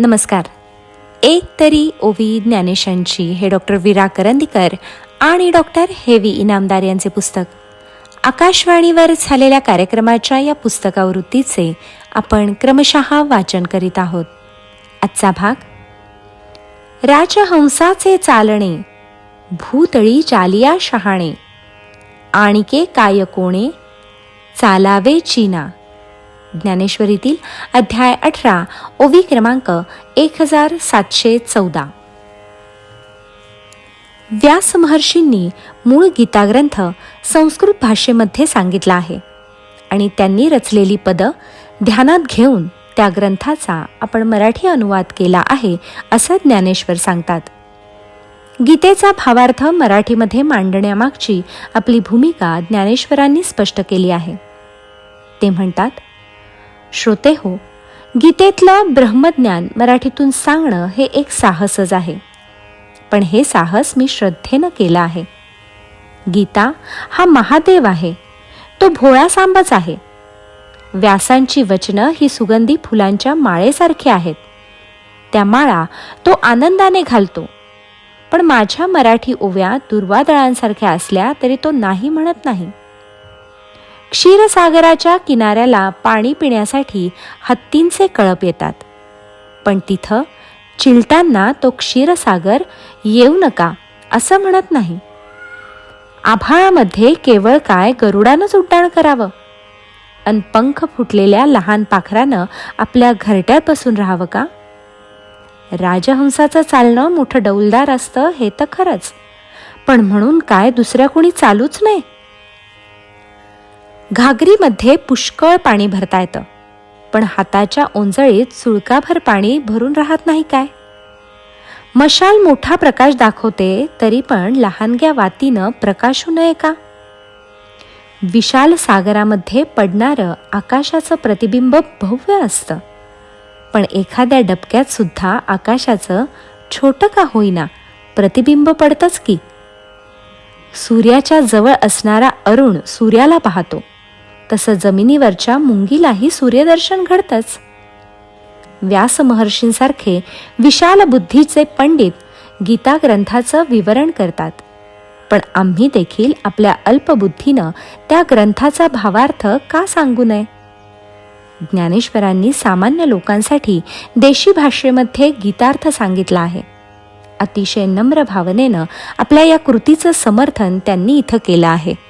नमस्कार. एक तरी ओवी ज्ञानेशांची हे डॉक्टर विरा करंदीकर आणि डॉक्टर हेवी इनामदार यांचे पुस्तक. आकाशवाणीवर झालेल्या कार्यक्रमाच्या या पुस्तकावृत्तीचे आपण क्रमशः वाचन करीत आहोत. आजचा भाग राजहंसाचे चालणे भूतळी चालिया शहाणे आणिके काय कोणे चालावे चीना. ज्ञानेश्वरीतील अध्याय अठरा ओवी क्रमांक एक हजार सातशे चौदा. व्यास महर्षींनी मूळ गीताग्रंथ संस्कृत भाषेमध्ये सांगितला आहे आणि त्यांनी रचलेली पदं ध्यानात घेऊन त्या ग्रंथाचा आपण मराठी अनुवाद केला आहे असं ज्ञानेश्वर सांगतात. गीतेचा भावार्थ मराठीमध्ये मांडण्यामागची आपली भूमिका ज्ञानेश्वरांनी स्पष्ट केली आहे. ते म्हणतात श्रोते हो गीतेतलं ब्रह्मज्ञान मराठीतून सांगणं हे एक साहसच आहे. पण हे साहस मी श्रद्धेनं केलं आहे. गीता हा महादेव आहे. तो भोळा सांबच आहे. व्यासांची वचनं ही सुगंधी फुलांच्या माळेसारखी आहेत. त्या माळा तो आनंदाने घालतो. पण माझ्या मराठी ओव्या दुर्वादळांसारख्या असल्या तरी तो नाही म्हणत नाही. क्षीरसागराच्या किनाऱ्याला पाणी पिण्यासाठी हत्तींचे कळप येतात. पण तिथं चिलटांना तो क्षीरसागर येऊ नका असं म्हणत नाही. आभाळामध्ये केवळ काय गरुडानंच उड्डाण करावं? अन पंख फुटलेल्या लहान पाखरानं आपल्या घरट्यात बसून राहावं का? राजहंसाचं चालणं मोठं डौलदार असतं हे तर खरंच. पण म्हणून काय दुसऱ्या कोणी चालूच नाही? घागरीमध्ये पुष्कळ पाणी भरता येतं. पण हाताच्या ओंजळीत सुळकाभर पाणी भरून राहत नाही काय? मशाल मोठा प्रकाश दाखवते तरी पण लहानग्या वातीनं प्रकाशू नये का? विशाल सागरामध्ये पडणारं आकाशाचं प्रतिबिंब भव्य असतं. पण एखाद्या डबक्यात सुद्धा आकाशाचं छोटं का होईना प्रतिबिंब पडतंच की? सूर्याच्या जवळ असणारा अरुण सूर्याला पाहतो. तसं जमिनीवरच्या मुंगीलाही सूर्यदर्शन घडतंच. व्यास महर्षींसारखे विशाल बुद्धीचे पंडित गीता ग्रंथाचं विवरण करतात. पण आम्ही देखील आपल्या अल्पबुद्धीनं त्या ग्रंथाचा भावार्थ का सांगू नये? ज्ञानेश्वरांनी सामान्य लोकांसाठी देशी भाषेमध्ये गीतार्थ सांगितला आहे. अतिशय नम्र भावनेनं आपल्या या कृतीचं समर्थन त्यांनी इथं केलं आहे.